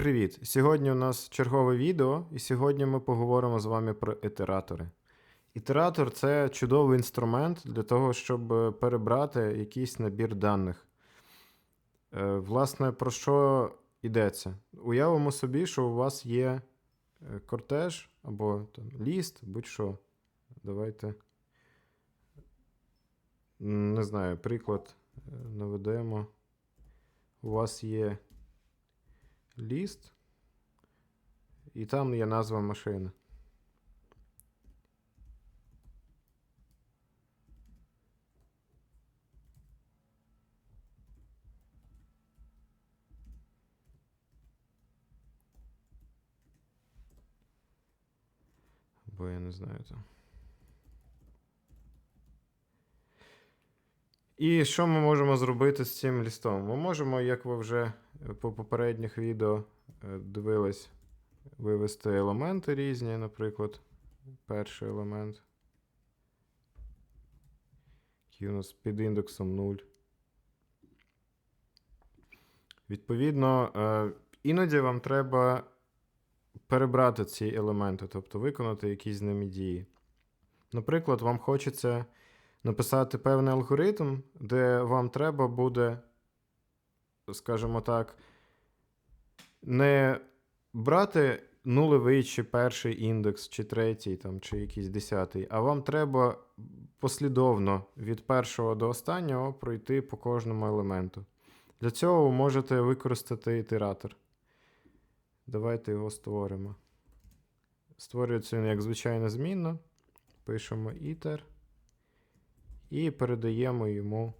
Привіт! Сьогодні у нас чергове відео, і сьогодні ми поговоримо з вами про ітератори. Ітератор це чудовий інструмент для того, щоб е, перебрати якийсь набір даних. Е, Власне, про що йдеться? Уявимо собі, що у вас є е, кортеж або там, ліст, будь-що. Давайте. Не знаю, приклад наведемо. У вас є ліст, і там є назва машини. Бо я не знаю там. І що ми можемо зробити з цим лістом? Ми можемо, як ви вже е, по попередніх відео е, дивились, вивести елементи різні, наприклад, перший елемент, який у нас під індексом 0. Відповідно, е, іноді вам треба перебрати ці елементи, тобто виконати якісь з ними дії. Наприклад, вам хочеться написати певний алгоритм, де вам треба буде, скажімо так, не брати нулевий чи перший індекс, чи третій, там, чи якийсь десятий, а вам треба послідовно від першого до останнього пройти по кожному елементу. Для цього ви можете використати ітератор. Давайте його створимо. Створюється він як звичайна змінна. Пишемо iter і передаємо йому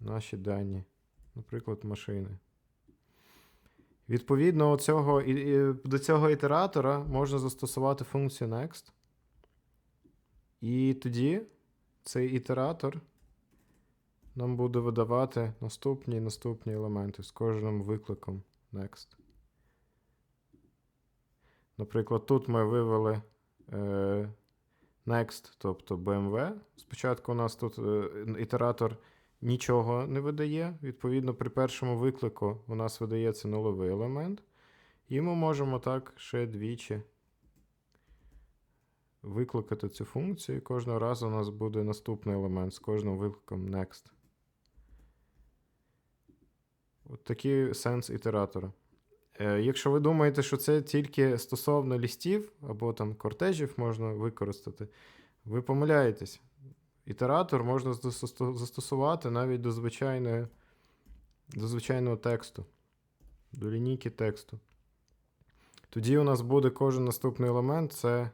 наші дані, наприклад, машини. Відповідно цього, до цього ітератора можна застосувати функцію next. І тоді цей ітератор нам буде видавати наступні і наступні елементи з кожним викликом next. Наприклад, тут ми вивели е, next, тобто BMW. Спочатку у нас тут е, ітератор нічого не видає. Відповідно, при першому виклику у нас видається нульовий елемент. І ми можемо так ще двічі викликати цю функцію. І кожного разу у нас буде наступний елемент з кожним викликом next. От такий сенс ітератора. Е, Якщо ви думаєте, що це тільки стосовно лістів або там кортежів можна використати, ви помиляєтесь. Ітератор можна застосувати навіть до звичайної, до звичайного тексту, до лінійки тексту. Тоді у нас буде кожен наступний елемент це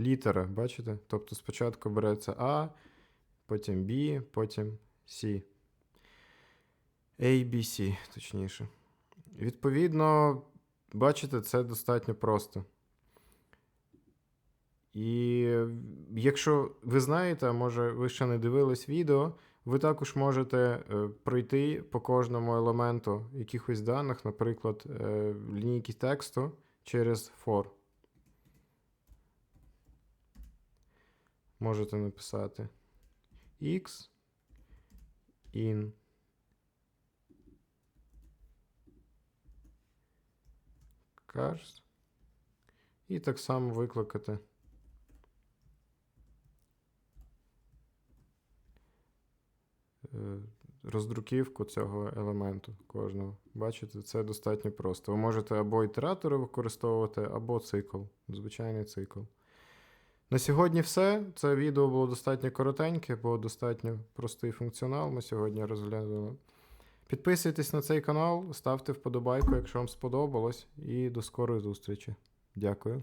літера, бачите? Тобто спочатку береться А, потім B, потім C. A, B, C, точніше. Відповідно, бачите, це достатньо просто. І якщо ви знаєте, а може ви ще не дивились відео, ви також можете е, пройти по кожному елементу якихось даних, наприклад, е, лінійки тексту через for. Можете написати x in cars. І так само викликати. е, Роздруківку цього елементу кожного. Бачите, це достатньо просто. Ви можете або ітератори використовувати, або цикл, звичайний цикл. На сьогодні все. Це відео було достатньо коротеньке, бо достатньо простий функціонал ми сьогодні розглянули. Підписуйтесь на цей канал, ставте вподобайку, якщо вам сподобалось, і до скорої зустрічі. Дякую.